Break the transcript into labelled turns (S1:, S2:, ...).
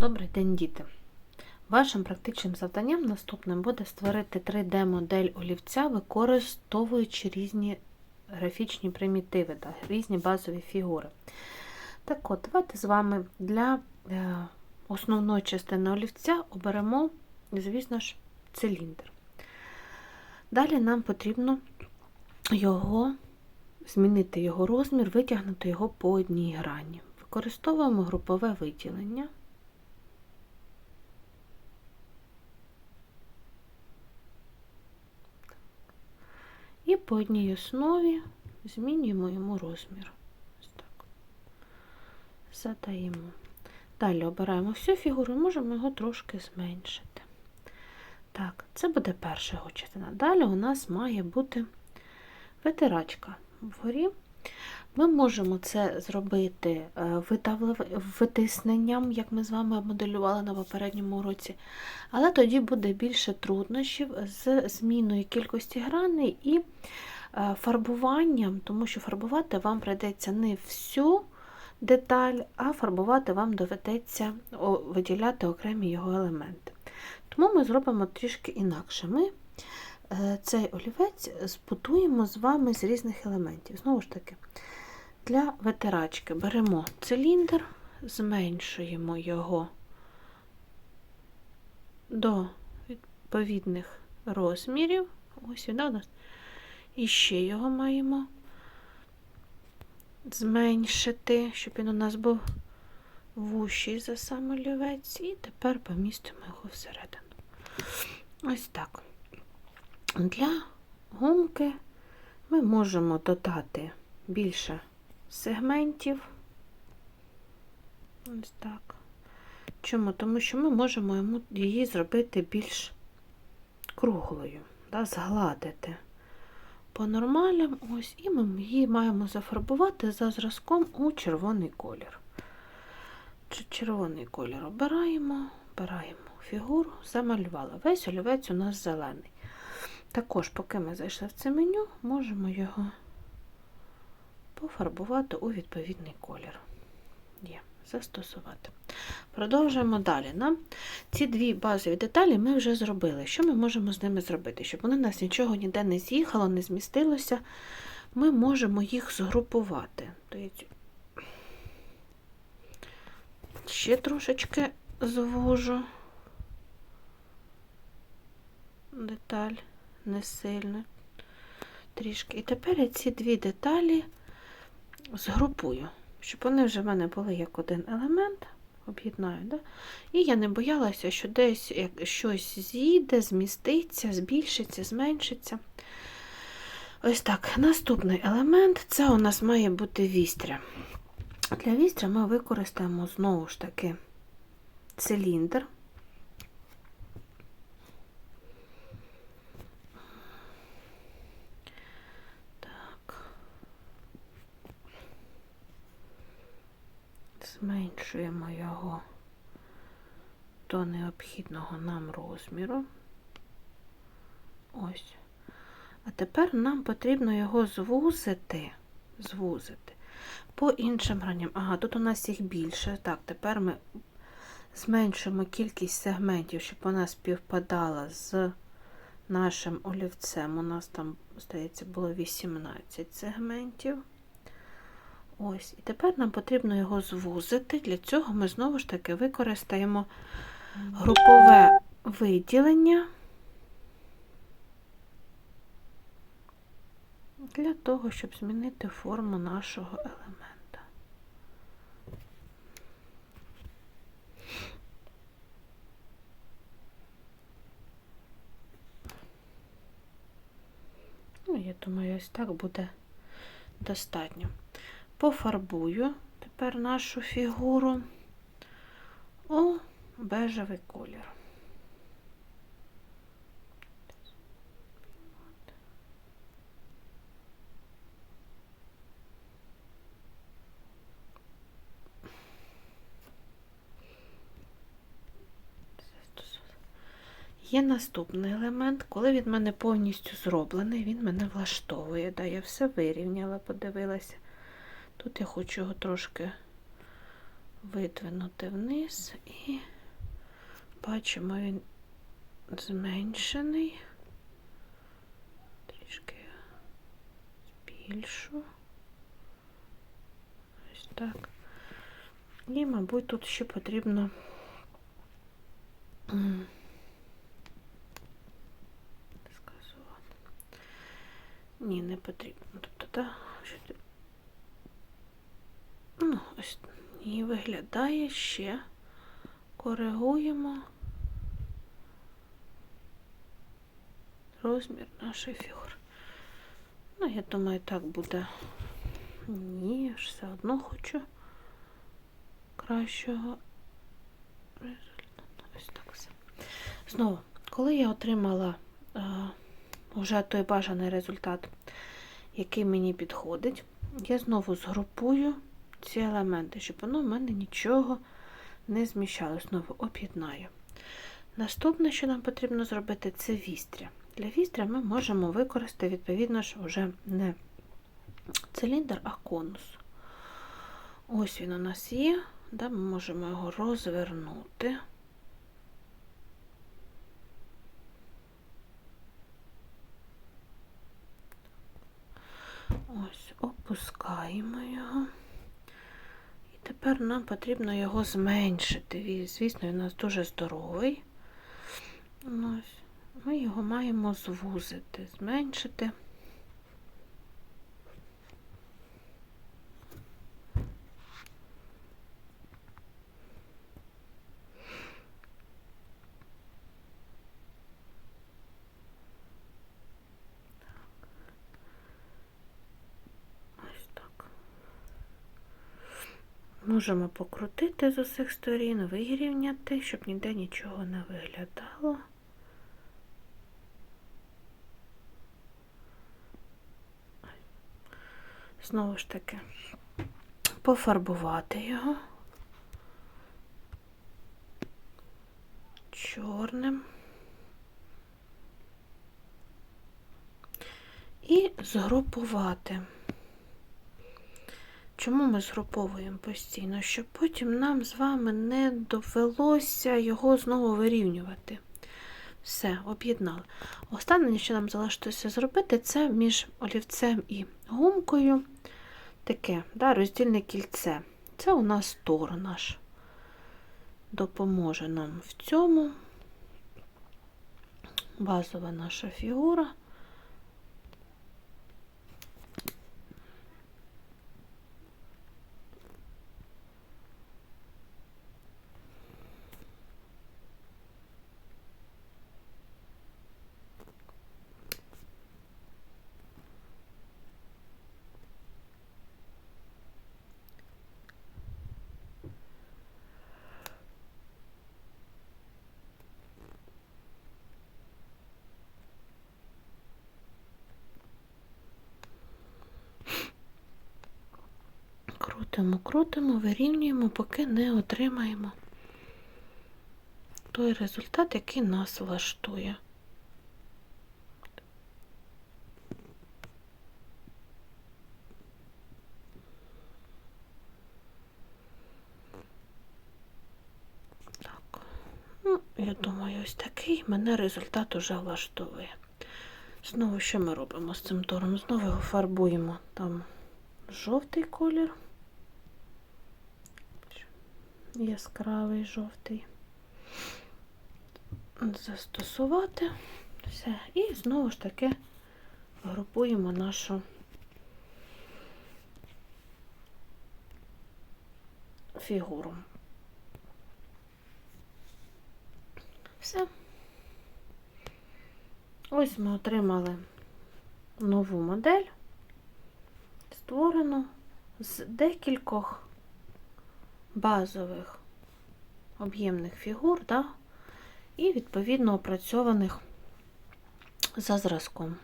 S1: Добрий день, діти! Вашим практичним завданням наступним буде створити 3D-модель олівця, використовуючи різні графічні примітиви та різні базові фігури. Так от, давайте з вами для е, основної частини олівця оберемо, звісно ж, циліндр. Далі нам потрібно його змінити його розмір, витягнути його по одній грані. Використовуємо групове виділення. І по одній основі змінюємо йому розмір. Ось так. Задаємо. Далі обираємо всю фігуру і можемо його трошки зменшити. Так, це буде перша гочетина. Далі у нас має бути витирачка вгорі. Ми можемо це зробити е, витисненням, як ми з вами моделювали на попередньому уроці, але тоді буде більше труднощів з зміною кількості граней і е, фарбуванням, тому що фарбувати вам прийдеться не всю деталь, а фарбувати вам доведеться виділяти окремі його елементи. Тому ми зробимо трішки інакше. Ми е, цей олівець збудуємо з вами з різних елементів. Знову ж таки, для витирачки беремо циліндр, зменшуємо його до відповідних розмірів. Ось да, у нас. І ще його маємо зменшити, щоб він у нас був вущий за сам олівець. І тепер помістимо його всередину. Ось так. Для гумки ми можемо додати більше сегментів. Ось так. Чому? Тому що ми можемо її зробити більш круглою, да, згладити по нормалям. Ось, і ми її маємо зафарбувати за зразком у червоний колір. Червоний колір обираємо, обираємо фігуру, замалювали. Весь олівець у нас зелений. Також, поки ми зайшли в це меню, можемо його пофарбувати у відповідний колір. Є, застосувати. Продовжуємо далі. Нам ці дві базові деталі ми вже зробили. Що ми можемо з ними зробити? Щоб вони у нас нічого ніде не з'їхало, не змістилося, ми можемо їх згрупувати. Ще трошечки звужу деталь, не сильно, трішки. І тепер ці дві деталі згрупую, щоб вони вже в мене були як один елемент, об'єднаю. Да? І я не боялася, що десь як щось з'їде, зміститься, збільшиться, зменшиться. Ось так. Наступний елемент це у нас має бути вістря. Для вістря ми використаємо знову ж таки циліндр. Зменшуємо його до необхідного нам розміру. Ось. А тепер нам потрібно його звузити, звузити по іншим граням. Ага, тут у нас їх більше. Так, тепер ми зменшуємо кількість сегментів, щоб вона співпадала з нашим олівцем. У нас там, здається, було 18 сегментів. Ось, і тепер нам потрібно його звузити. Для цього ми знову ж таки використаємо групове виділення для того, щоб змінити форму нашого елемента. Ну, я думаю, ось так буде достатньо. Пофарбую тепер нашу фігуру у бежевий колір. Є наступний елемент, коли він мене повністю зроблений, він мене влаштовує. Да, я все вирівняла, подивилася. Тут я хочу його трошки видвинути вниз і бачимо, він зменшений. Трішки збільшу. Ось так. І, мабуть, тут ще потрібно сказувати. Ні, не потрібно. Тобто, так, що ось і виглядає ще. Коригуємо розмір нашої фігури. Ну, я думаю, так буде. Ні, все одно хочу кращого результату. Ось так все. Знову, коли я отримала е, вже той бажаний результат, який мені підходить, я знову згрупую ці елементи, щоб воно в мене нічого не зміщалось. Знову об'єднаю. Наступне, що нам потрібно зробити, це вістря. Для вістря ми можемо використати, відповідно ж, вже не циліндр, а конус. Ось він у нас є, да, ми можемо його розвернути. Ось, опускаємо його. Тепер нам потрібно його зменшити. Звісно, він у нас дуже здоровий. Ми його маємо звузити, зменшити. Можемо покрутити з усіх сторін, вирівняти, щоб ніде нічого не виглядало. Знову ж таки, пофарбувати його чорним і згрупувати. Чому ми згруповуємо постійно? Щоб потім нам з вами не довелося його знову вирівнювати. Все, об'єднали. Останнє, що нам залишилося зробити, це між олівцем і гумкою таке да, роздільне кільце. Це у нас тор наш. Допоможе нам в цьому. Базова наша фігура. Крутимо, крутимо, вирівнюємо, поки не отримаємо той результат, який нас влаштує. Так, ну, я думаю, ось такий мене результат уже влаштовує. Знову що ми робимо з цим тором? Знову його фарбуємо там жовтий колір. Яскравий жовтий. Застосувати все. І знову ж таки групуємо нашу фігуру. Все. Ось ми отримали нову модель, створену з декількох базових об'ємних фігур, да, і відповідно опрацьованих за зразком.